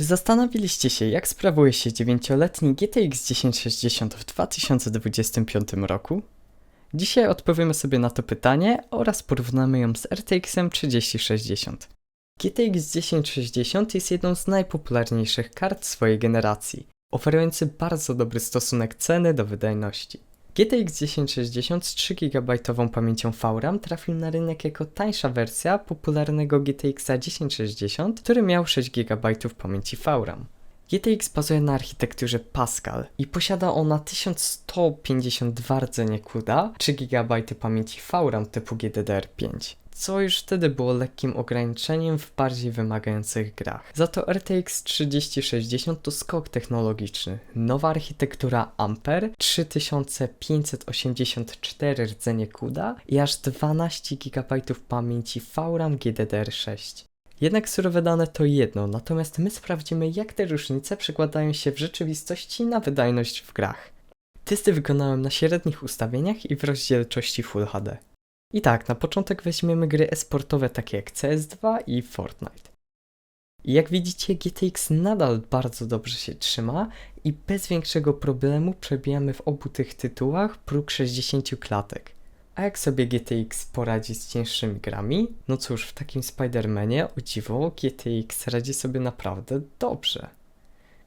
Czy zastanowiliście się, jak sprawuje się 9-letni GTX 1060 w 2025 roku? Dzisiaj odpowiemy sobie na to pytanie oraz porównamy ją z RTX 3060. GTX 1060 jest jedną z najpopularniejszych kart swojej generacji, oferujący bardzo dobry stosunek ceny do wydajności. GTX 1060 z 3 GB pamięcią VRAM trafił na rynek jako tańsza wersja popularnego GTX 1060, który miał 6 GB pamięci VRAM. GTX bazuje na architekturze Pascal i posiada ona 1152 rdzenie CUDA, 3 GB pamięci VRAM typu GDDR5 co już wtedy było lekkim ograniczeniem w bardziej wymagających grach. Za to RTX 3060 to skok technologiczny. Nowa architektura Ampere, 3584 rdzenie CUDA i aż 12 GB pamięci VRAM GDDR6. Jednak surowe dane to jedno, natomiast my sprawdzimy jak te różnice przekładają się w rzeczywistości na wydajność w grach. Testy wykonałem na średnich ustawieniach i w rozdzielczości Full HD. I tak, na początek weźmiemy gry esportowe takie jak CS2 i Fortnite. I jak widzicie, GTX nadal bardzo dobrze się trzyma i bez większego problemu przebijamy w obu tych tytułach próg 60 klatek. A jak sobie GTX poradzi z cięższymi grami? No cóż, w takim Spider-Manie, o dziwo, GTX radzi sobie naprawdę dobrze.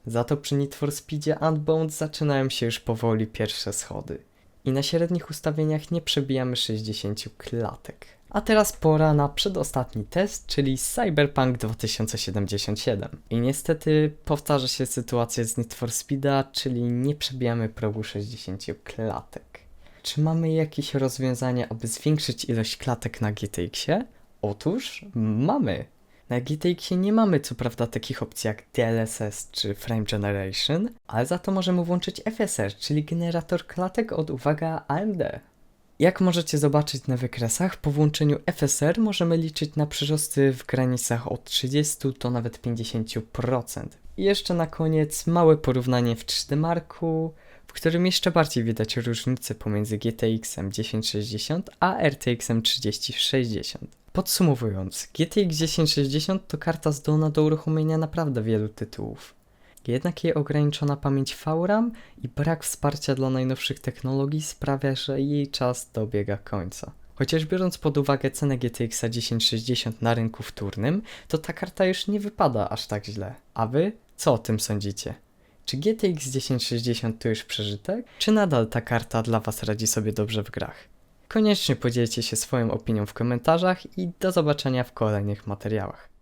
Za to przy Need for Speedzie Unbound zaczynają się już powoli pierwsze schody i na średnich ustawieniach nie przebijamy 60 klatek. A teraz pora na przedostatni test, czyli Cyberpunk 2077. I niestety powtarza się sytuacja z Need for Speeda, czyli nie przebijamy progu 60 klatek. Czy mamy jakieś rozwiązanie, aby zwiększyć ilość klatek na GTX-ie? Otóż mamy. Na GTX nie mamy co prawda takich opcji jak DLSS czy Frame Generation, ale za to możemy włączyć FSR, czyli generator klatek od, uwaga, AMD. Jak możecie zobaczyć na wykresach, po włączeniu FSR możemy liczyć na przyrosty w granicach od 30 do nawet 50%. I jeszcze na koniec małe porównanie w 3D Marku, w którym jeszcze bardziej widać różnicę pomiędzy GTX 1060 a RTX 3060. Podsumowując, GTX 1060 to karta zdolna do uruchomienia naprawdę wielu tytułów. Jednak jej ograniczona pamięć VRAM i brak wsparcia dla najnowszych technologii sprawia, że jej czas dobiega końca. Chociaż biorąc pod uwagę cenę GTX 1060 na rynku wtórnym, to ta karta już nie wypada aż tak źle. A wy co o tym sądzicie? Czy GTX 1060 to już przeżytek, czy nadal ta karta dla was radzi sobie dobrze w grach? Koniecznie podzielcie się swoją opinią w komentarzach i do zobaczenia w kolejnych materiałach.